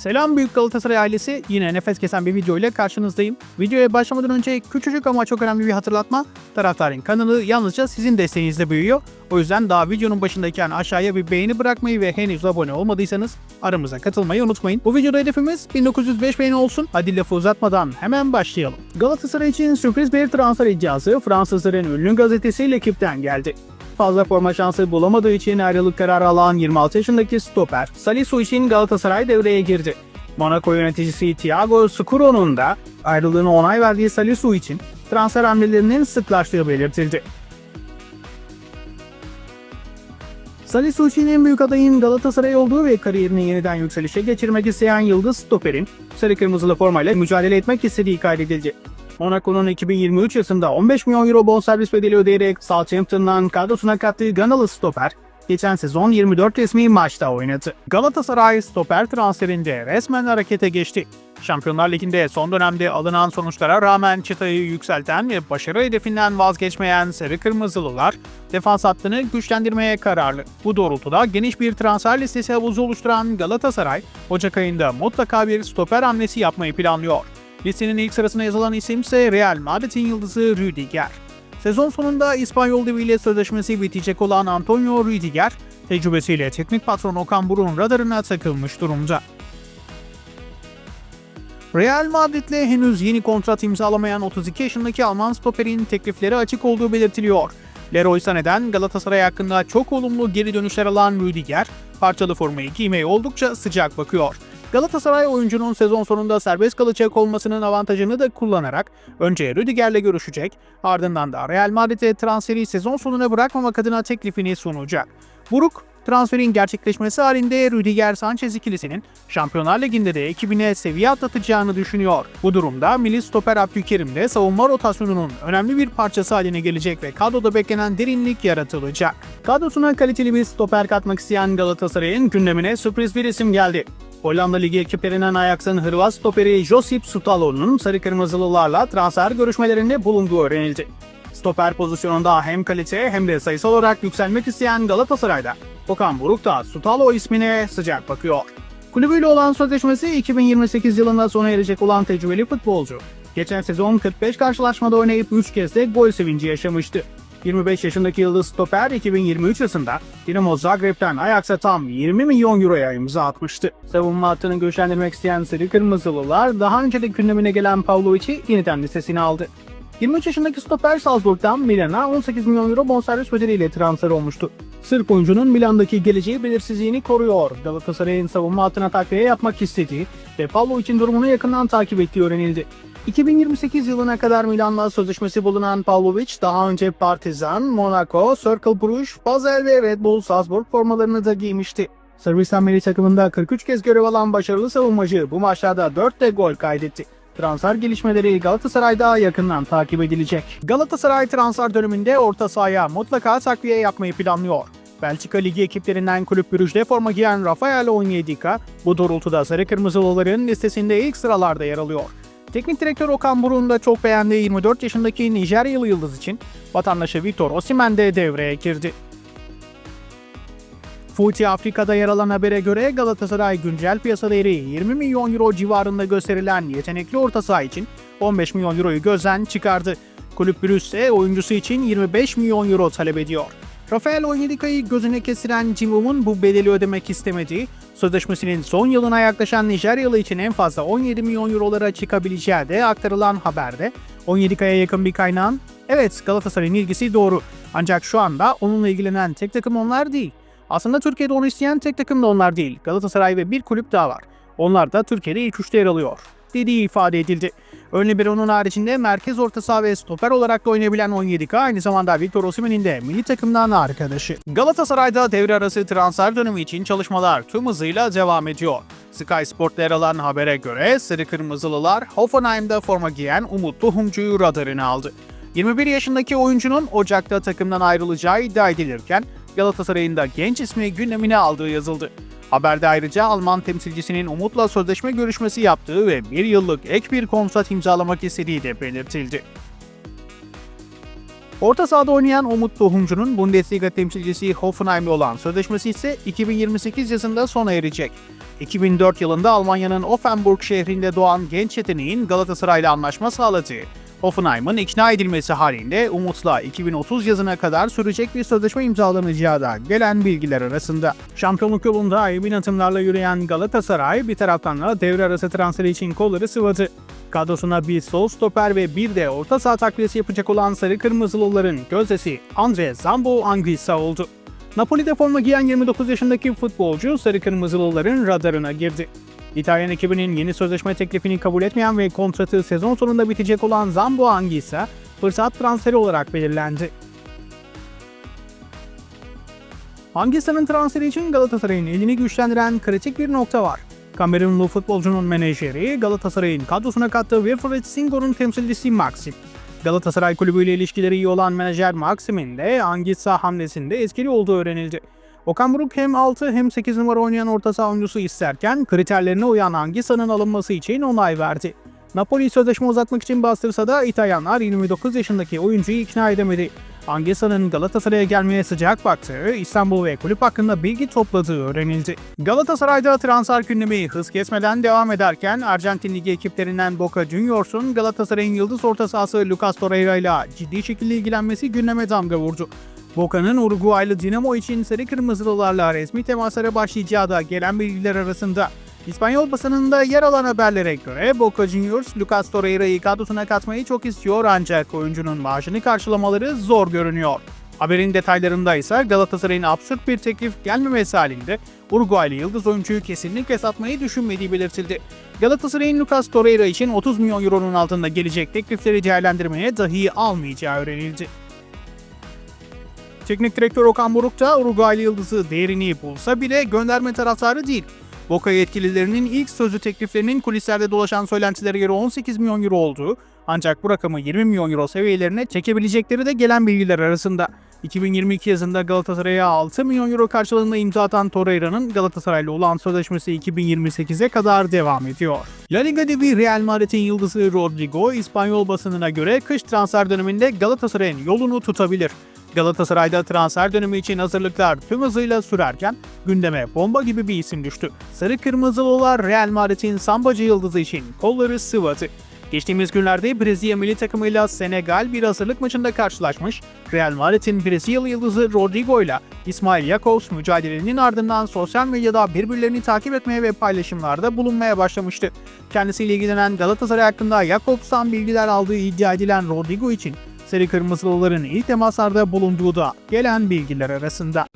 Selam Büyük Galatasaray ailesi. Yine nefes kesen bir video ile karşınızdayım. Videoya başlamadan önce küçücük ama çok önemli bir hatırlatma. Taraftarın kanalı yalnızca sizin desteğinizle büyüyor. O yüzden daha videonun başındayken aşağıya bir beğeni bırakmayı ve henüz abone olmadıysanız aramıza katılmayı unutmayın. Bu videoda hedefimiz 1905 beğeni olsun. Hadi lafı uzatmadan hemen başlayalım. Galatasaray için sürpriz bir transfer iddiası Fransızların ünlü gazetesi L'Equipe'den geldi fazla forma şansı bulamadığı için ayrılık kararı alan 26 yaşındaki stoper Salisu için Galatasaray devreye girdi. Monaco yöneticisi Thiago Scuro'nun da ayrılığına onay verdiği Salisu için transfer hamlelerinin sıklaştığı belirtildi. Salisu için en büyük adayın Galatasaray olduğu ve kariyerini yeniden yükselişe geçirmek isteyen Yıldız Stoper'in sarı kırmızılı formayla mücadele etmek istediği kaydedildi. Monaco'nun 2023 yılında 15 milyon euro bonservis bedeli ödeyerek Southampton'dan kadrosuna kattığı Ganalı stoper, geçen sezon 24 resmi maçta oynadı. Galatasaray stoper transferinde resmen harekete geçti. Şampiyonlar Ligi'nde son dönemde alınan sonuçlara rağmen çıtayı yükselten ve başarı hedefinden vazgeçmeyen Sarı Kırmızılılar defans hattını güçlendirmeye kararlı. Bu doğrultuda geniş bir transfer listesi havuzu oluşturan Galatasaray, Ocak ayında mutlaka bir stoper hamlesi yapmayı planlıyor. Listenin ilk sırasına yazılan isim ise Real Madrid'in yıldızı Rüdiger. Sezon sonunda İspanyol deviyle sözleşmesi bitecek olan Antonio Rüdiger, tecrübesiyle teknik patron Okan Buruk'un radarına takılmış durumda. Real Madrid'le henüz yeni kontrat imzalamayan 32 yaşındaki Alman stoperin teklifleri açık olduğu belirtiliyor. Leroy Sané'den Galatasaray hakkında çok olumlu geri dönüşler alan Rüdiger, parçalı formayı giymeye oldukça sıcak bakıyor. Galatasaray oyuncunun sezon sonunda serbest kalacak olmasının avantajını da kullanarak önce Rüdiger'le görüşecek, ardından da Real Madrid'e transferi sezon sonuna bırakmamak adına teklifini sunacak. Buruk, transferin gerçekleşmesi halinde Rüdiger Sanchez ikilisinin Şampiyonlar Ligi'nde de ekibine seviye atlatacağını düşünüyor. Bu durumda milli stoper Abdülkerim de savunma rotasyonunun önemli bir parçası haline gelecek ve kadroda beklenen derinlik yaratılacak. Kadrosuna kaliteli bir stoper katmak isteyen Galatasaray'ın gündemine sürpriz bir isim geldi. Hollanda Ligi ekiplerinden Ajax'ın Hırvat stoperi Josip Sutalo'nun sarı kırmızılılarla transfer görüşmelerinde bulunduğu öğrenildi. Stoper pozisyonunda hem kalite hem de sayısal olarak yükselmek isteyen Galatasaray'da Okan Buruk da Sutalo ismine sıcak bakıyor. Kulübüyle olan sözleşmesi 2028 yılında sona erecek olan tecrübeli futbolcu. Geçen sezon 45 karşılaşmada oynayıp 3 kez de gol sevinci yaşamıştı. 25 yaşındaki yıldız stoper 2023 yılında Dinamo Zagreb'ten Ajax'a tam 20 milyon euroya imza atmıştı. Savunma hattını güçlendirmek isteyen Sarı Kırmızılılar daha önce de gündemine gelen Pavlovic'i yeniden listesine aldı. 23 yaşındaki stoper Salzburg'dan Milan'a 18 milyon euro bonservis bedeliyle transfer olmuştu. Sırp oyuncunun Milan'daki geleceği belirsizliğini koruyor. Galatasaray'ın savunma hattına takviye yapmak istediği ve Pavlovic'in durumunu yakından takip ettiği öğrenildi. 2028 yılına kadar Milan'la sözleşmesi bulunan Pavlovic daha önce Partizan, Monaco, Cercle Bruges, Basel ve Red Bull Salzburg formalarını da giymişti. Sırbistan milli takımında 43 kez görev alan başarılı savunmacı bu maçlarda 4 de gol kaydetti. Transfer gelişmeleri Galatasaray'da yakından takip edilecek. Galatasaray transfer döneminde orta sahaya mutlaka takviye yapmayı planlıyor. Belçika Ligi ekiplerinden Kulüp Brugge'de forma giyen Rafael Onyedika bu doğrultuda Sarı Kırmızılıların listesinde ilk sıralarda yer alıyor. Teknik direktör Okan Buruk'un da çok beğendiği 24 yaşındaki Nijeryalı yıldız için vatandaşı Victor Osimhen de devreye girdi. Futi Afrika'da yer alan habere göre Galatasaray güncel piyasa değeri 20 milyon euro civarında gösterilen yetenekli orta saha için 15 milyon euroyu gözden çıkardı. Kulüp ise oyuncusu için 25 milyon euro talep ediyor. Rafael Onyedika'yı gözüne kesiren Cimum'un bu bedeli ödemek istemediği, sözleşmesinin son yılına yaklaşan Nijeryalı için en fazla 17 milyon eurolara çıkabileceği de aktarılan haberde, Onyedika'ya yakın bir kaynağın, evet Galatasaray'ın ilgisi doğru ancak şu anda onunla ilgilenen tek takım onlar değil. Aslında Türkiye'de onu isteyen tek takım da onlar değil. Galatasaray ve bir kulüp daha var. Onlar da Türkiye'de ilk üçte yer alıyor. Dediği ifade edildi. Ön libero'nun haricinde merkez orta saha ve stoper olarak da oynayabilen 17K aynı zamanda Victor Osimhen'in de milli takımdan arkadaşı. Galatasaray'da devre arası transfer dönemi için çalışmalar tüm hızıyla devam ediyor. Sky Sport'ta yer alan habere göre Sarı Kırmızılılar Hoffenheim'da forma giyen Umut Tohumcu'yu radarına aldı. 21 yaşındaki oyuncunun Ocak'ta takımdan ayrılacağı iddia edilirken Galatasaray'ın da genç ismi gündemine aldığı yazıldı. Haberde ayrıca Alman temsilcisinin Umut'la sözleşme görüşmesi yaptığı ve bir yıllık ek bir kontrat imzalamak istediği de belirtildi. Orta sahada oynayan Umut Tohumcu'nun Bundesliga temsilcisi Hoffenheim'le olan sözleşmesi ise 2028 yazında sona erecek. 2004 yılında Almanya'nın Offenburg şehrinde doğan genç yeteneğin Galatasaray'la anlaşma sağladı. Hoffenheim'ın ikna edilmesi halinde Umut'la 2030 yazına kadar sürecek bir sözleşme imzalanacağı da gelen bilgiler arasında. Şampiyonluk yolunda emin atımlarla yürüyen Galatasaray bir taraftan da devre arası transferi için kolları sıvadı. Kadrosuna bir sol stoper ve bir de orta saha takviyesi yapacak olan Sarı Kırmızılıların gözdesi Andre Zambo Anguissa oldu. Napoli'de forma giyen 29 yaşındaki futbolcu Sarı Kırmızılıların radarına girdi. İtalyan ekibinin yeni sözleşme teklifini kabul etmeyen ve kontratı sezon sonunda bitecek olan Zambo Anguissa fırsat transferi olarak belirlendi. Angissa'nın transferi için Galatasaray'ın elini güçlendiren kritik bir nokta var. Kamerunlu futbolcunun menajeri Galatasaray'ın kadrosuna kattığı Wilfried Singo'nun temsilcisi Maxim. Galatasaray kulübüyle ilişkileri iyi olan menajer Maxim'in de Angissa hamlesinde etkili olduğu öğrenildi. Okan Buruk hem 6 hem 8 numara oynayan orta saha oyuncusu isterken kriterlerine uyan Angissa'nın alınması için onay verdi. Napoli sözleşme uzatmak için bastırsa da İtalyanlar 29 yaşındaki oyuncuyu ikna edemedi. Angissa'nın Galatasaray'a gelmeye sıcak baktığı, İstanbul ve kulüp hakkında bilgi topladığı öğrenildi. Galatasaray'da transfer gündemi hız kesmeden devam ederken Arjantin Ligi ekiplerinden Boca Juniors'un Galatasaray'ın yıldız orta sahası Lucas Torreira ile ciddi şekilde ilgilenmesi gündeme damga vurdu. Boca'nın Uruguaylı Dinamo için sarı kırmızılılarla resmi temaslara başlayacağı da gelen bilgiler arasında. İspanyol basınında yer alan haberlere göre Boca Juniors, Lucas Torreira'yı kadrosuna katmayı çok istiyor ancak oyuncunun maaşını karşılamaları zor görünüyor. Haberin detaylarında ise Galatasaray'ın absürt bir teklif gelmemesi halinde Uruguaylı yıldız oyuncuyu kesinlikle satmayı düşünmediği belirtildi. Galatasaray'ın Lucas Torreira için 30 milyon euronun altında gelecek teklifleri değerlendirmeye dahi almayacağı öğrenildi. Teknik direktör Okan Buruk da Uruguaylı yıldızı değerini bulsa bile gönderme taraftarı değil. Boca yetkililerinin ilk sözlü tekliflerinin kulislerde dolaşan söylentilere göre 18 milyon euro olduğu, ancak bu rakamı 20 milyon euro seviyelerine çekebilecekleri de gelen bilgiler arasında. 2022 yazında Galatasaray'a 6 milyon euro karşılığında imza atan Torreira'nın Galatasaray'la olan sözleşmesi 2028'e kadar devam ediyor. La Liga devi Real Madrid'in yıldızı Rodrigo, İspanyol basınına göre kış transfer döneminde Galatasaray'ın yolunu tutabilir. Galatasaray'da transfer dönemi için hazırlıklar tüm hızıyla sürerken gündeme bomba gibi bir isim düştü. Sarı Kırmızılılar Real Madrid'in sambacı yıldızı için kolları sıvadı. Geçtiğimiz günlerde Brezilya milli takımıyla Senegal bir hazırlık maçında karşılaşmış. Real Madrid'in Brezilyalı yıldızı Rodrigo ile İsmail Jakobs mücadelenin ardından sosyal medyada birbirlerini takip etmeye ve paylaşımlarda bulunmaya başlamıştı. Kendisiyle ilgilenen Galatasaray hakkında Jakobs'tan bilgiler aldığı iddia edilen Rodrigo için Sarı Kırmızılıların ilk temaslarda bulunduğu da gelen bilgiler arasında.